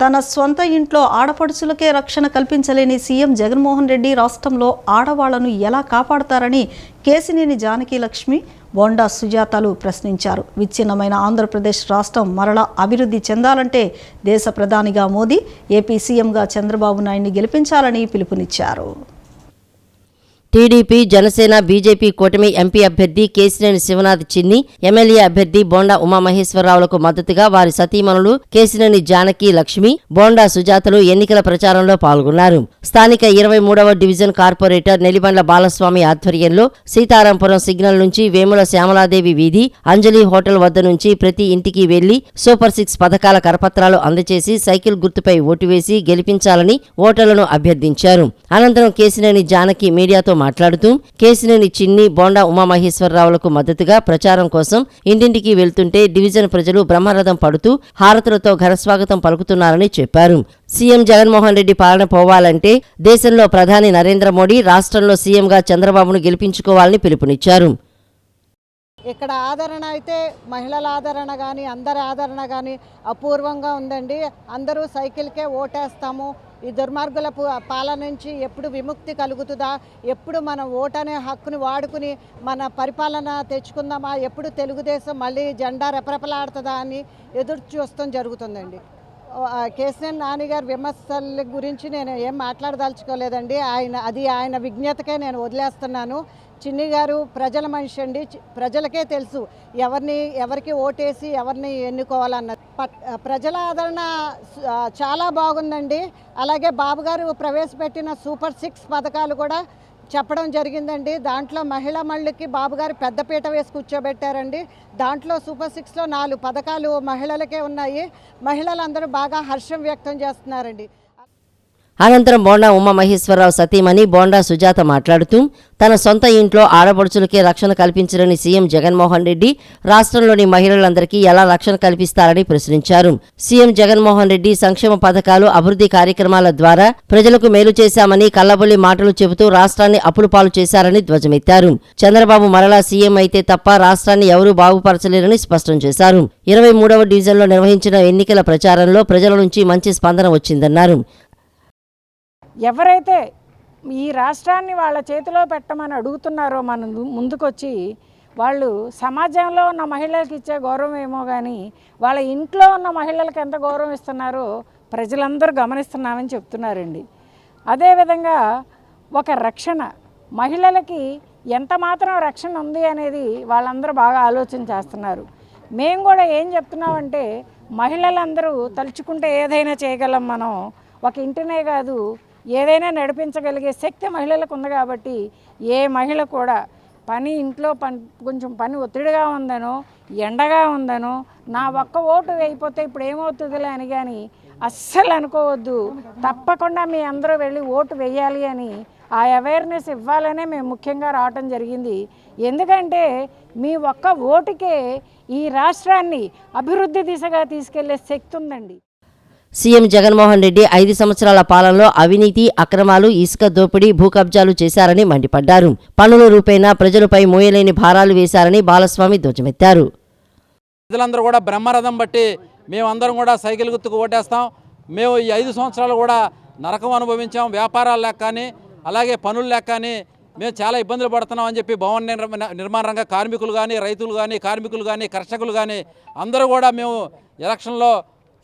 తన స్వంత ఇంట్లో ఆడపడుచులకే రక్షణ కల్పించలేని సీఎం జగన్మోహన్ రెడ్డి రాష్ట్రంలో ఆడవాళ్ళను ఎలా కాపాడతారని కేసినేని జానకి లక్ష్మి బోండా సుజాతలు ప్రశ్నించారు. విచ్ఛిన్నమైన ఆంధ్రప్రదేశ్ రాష్ట్రం మరలా అభివృద్ధి చెందాలంటే దేశ ప్రధానిగా మోదీ ఏపీ సీఎంగా చంద్రబాబు నాయుడిని గెలిపించాలని పిలుపునిచ్చారు. టీడీపీ జనసేన బీజేపీ కూటమి ఎంపీ అభ్యర్థి కేసినేని శివనాథ్ చిన్ని ఎమ్మెల్యే అభ్యర్థి బోండా ఉమామహేశ్వరరావులకు మద్దతుగా వారి సతీమణులు కేసినేని జానకి లక్ష్మి బోండా సుజాతలు ఎన్నికల ప్రచారంలో పాల్గొన్నారు. స్థానిక ఇరవై మూడవ డివిజన్ కార్పొరేటర్ నెలిబండ్ల బాలస్వామి ఆధ్వర్యంలో సీతారాంపురం సిగ్నల్ నుంచి వేముల శ్యామలాదేవి వీధి అంజలి హోటల్ వద్ద నుంచి ప్రతి ఇంటికి వెళ్ళి సూపర్ సిక్స్ పథకాల కరపత్రాలు అందజేసి సైకిల్ గుర్తుపై ఓటు వేసి గెలిపించాలని ఓటర్లను అభ్యర్థించారు. అనంతరం కేసినేని జానకి మీడియాతో మాట్లాడుతూ కేసినేని చిన్ని బోండా ఉమామహేశ్వరరావులకు మద్దతుగా ప్రచారం కోసం ఇంటింటికి వెళ్తుంటే డివిజన్ ప్రజలు బ్రహ్మరథం పడుతూ హారతులతో ఘనస్వాగతం పలుకుతున్నారని చెప్పారు. సీఎం జగన్మోహన్ రెడ్డి పాలన పోవాలంటే దేశంలో ప్రధాని నరేంద్ర మోడీ రాష్ట్రంలో సీఎంగా చంద్రబాబును గెలిపించుకోవాలని పిలుపునిచ్చారు. ఇక్కడ ఆదరణ అయితే మహిళల ఆదరణ కానీ అందరి ఆదరణ కానీ అపూర్వంగా ఉందండి. అందరూ సైకిల్కే ఓటేస్తాము. ఈ దుర్మార్గుల పు- పాలన నుంచి ఎప్పుడు విముక్తి కలుగుతుందా? ఎప్పుడు మన ఓటనే హక్కుని వాడుకుని మన పరిపాలన తెచ్చుకుందామా? ఎప్పుడు తెలుగుదేశం మళ్ళీ జెండా రెపరెపలాడుతుందా అని ఎదురు చూస్తాం జరుగుతుందండి ఆ, కేసీఆర్ నాన్నగారి విమర్శల గురించి నేను ఏం మాట్లాడదలుచుకోలేదండి. ఆయన అది ఆయన విజ్ఞతకే నేను వదిలేస్తున్నాను. చిన్ని గారు ప్రజల మనిషి అండి. ప్రజలకే తెలుసు ఎవరిని ఎవరికి ఓటేసి ఎవరిని ఎన్నుకోవాలన్నది పట్- ప్రజల ఆదరణ చాలా బాగుందండి. అలాగే బాబు గారు ప్రవేశపెట్టిన సూపర్ సిక్స్ పథకాలు కూడా చెప్పడం జరిగిందండి. దాంట్లో మహిళా మళ్ళీకి బాబుగారు పెద్దపీట వేసి కూర్చోబెట్టారండి. దాంట్లో సూపర్ సిక్స్లో నాలుగు పథకాలు మహిళలకే ఉన్నాయి. మహిళలందరూ బాగా హర్షం వ్యక్తం చేస్తున్నారండి. అనంతరం బోండా ఉమామహేశ్వరరావు సతీమణి బోండా సుజాత మాట్లాడుతూ తన సొంత ఇంట్లో ఆడపడుచులకే రక్షణ కల్పించరని సీఎం జగన్మోహన్ రెడ్డి రాష్ట్రంలోని మహిళలందరికీ ఎలా రక్షణ కల్పిస్తారని ప్రశ్నించారు. సీఎం జగన్మోహన్ రెడ్డి సంక్షేమ పథకాలు అభివృద్ధి కార్యక్రమాల ద్వారా ప్రజలకు మేలు చేశామని కల్లబొల్లి మాటలు చెబుతూ రాష్ట్రాన్ని అప్పులు పాలు చేశారని ధ్వజమెత్తారు. చంద్రబాబు మరలా సీఎం అయితే తప్ప రాష్ట్రాన్ని ఎవరూ బాగుపరచలేరని స్పష్టం చేశారు. ఇరవై మూడవ డివిజన్లో నిర్వహించిన ఎన్నికల ప్రచారంలో ప్రజల నుంచి మంచి స్పందన వచ్చిందన్నారు. ఎవరైతే ఈ రాష్ట్రాన్ని వాళ్ళ చేతిలో పెట్టమని అడుగుతున్నారో మన ముందుకొచ్చి వాళ్ళు సమాజంలో ఉన్న మహిళలకు ఇచ్చే గౌరవం ఏమో కానీ వాళ్ళ ఇంట్లో ఉన్న మహిళలకు ఎంత గౌరవం ఇస్తున్నారో ప్రజలందరూ గమనిస్తున్నామని చెప్తున్నారండి. అదేవిధంగా ఒక రక్షణ మహిళలకి ఎంత మాత్రం రక్షణ ఉంది అనేది వాళ్ళందరూ బాగా ఆలోచన చేస్తున్నారు. మేము కూడా ఏం చెప్తున్నామంటే మహిళలందరూ తలుచుకుంటే ఏదైనా చేయగలం మనం. ఒక ఇంటినే కాదు ఏదైనా నడిపించగలిగే శక్తి మహిళలకు ఉంది కాబట్టి ఏ మహిళ కూడా పని ఇంట్లో పని కొంచెం పని ఒత్తిడిగా ఉందనో ఎండగా ఉందనో నా ఒక్క ఓటు అయిపోతే ఇప్పుడు ఏమవుతుందిలే అని కానీ అస్సలు అనుకోవద్దు. తప్పకుండా మీ అందరూ వెళ్ళి ఓటు వేయాలి అని ఆ అవేర్నెస్ ఇవ్వాలనే మేము ముఖ్యంగా రావటం జరిగింది. ఎందుకంటే మీ ఒక్క ఓటుకే ఈ రాష్ట్రాన్ని అభివృద్ధి దిశగా తీసుకెళ్ళే శక్తి ఉందండి. సీఎం జగన్మోహన్ రెడ్డి ఐదు సంవత్సరాల పాలనలో అవినీతి అక్రమాలు ఇసుక దోపిడీ భూ కబ్జాలు చేశారని మండిపడ్డారు. పన్నుల రూపేణా ప్రజలపై మోయలేని భారాలు వేశారని బాలస్వామి ధ్వజమెత్తారు. ప్రజలందరూ కూడా బ్రహ్మరథం బట్టి మేమందరం కూడా సైకిల్ గుర్తుకు ఓటేస్తాం. మేము ఈ ఐదు సంవత్సరాలు కూడా నరకం అనుభవించాం. వ్యాపారాలు లెక్క కానీ అలాగే పనులు లెక్క కానీ మేము చాలా ఇబ్బందులు పడుతున్నాం అని చెప్పి భవన నిర్మాణ రంగ కార్మికులు కానీ రైతులు కానీ కార్మికులు కానీ కర్షకులు కానీ అందరూ కూడా మేము ఎలక్షన్లో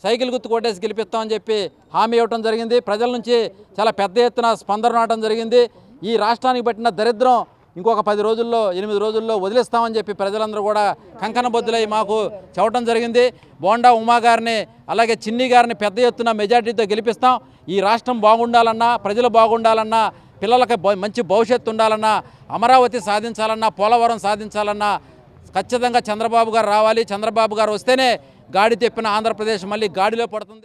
సైకిల్ గుర్తు కొట్టేసి గెలిపిస్తామని చెప్పి హామీ ఇవ్వటం జరిగింది. ప్రజల నుంచి చాలా పెద్ద ఎత్తున స్పందన రావడం జరిగింది. ఈ రాష్ట్రానికి పట్టిన దరిద్రం ఇంకొక పది రోజుల్లో ఎనిమిది రోజుల్లో వదిలిస్తామని చెప్పి ప్రజలందరూ కూడా కంకణ బొద్దులై మాకు చెప్పడం జరిగింది. బోండా ఉమా గారిని అలాగే చిన్ని గారిని పెద్ద ఎత్తున మెజార్టీతో గెలిపిస్తాం. ఈ రాష్ట్రం బాగుండాలన్నా ప్రజలు బాగుండాలన్నా పిల్లలకి మంచి భవిష్యత్తు ఉండాలన్నా అమరావతి సాధించాలన్నా పోలవరం సాధించాలన్నా ఖచ్చితంగా చంద్రబాబు గారు రావాలి. చంద్రబాబు గారు వస్తేనే గాడి తెప్పిన ఆంధ్రప్రదేశ్ మళ్ళీ గాడిలో పడుతుంది.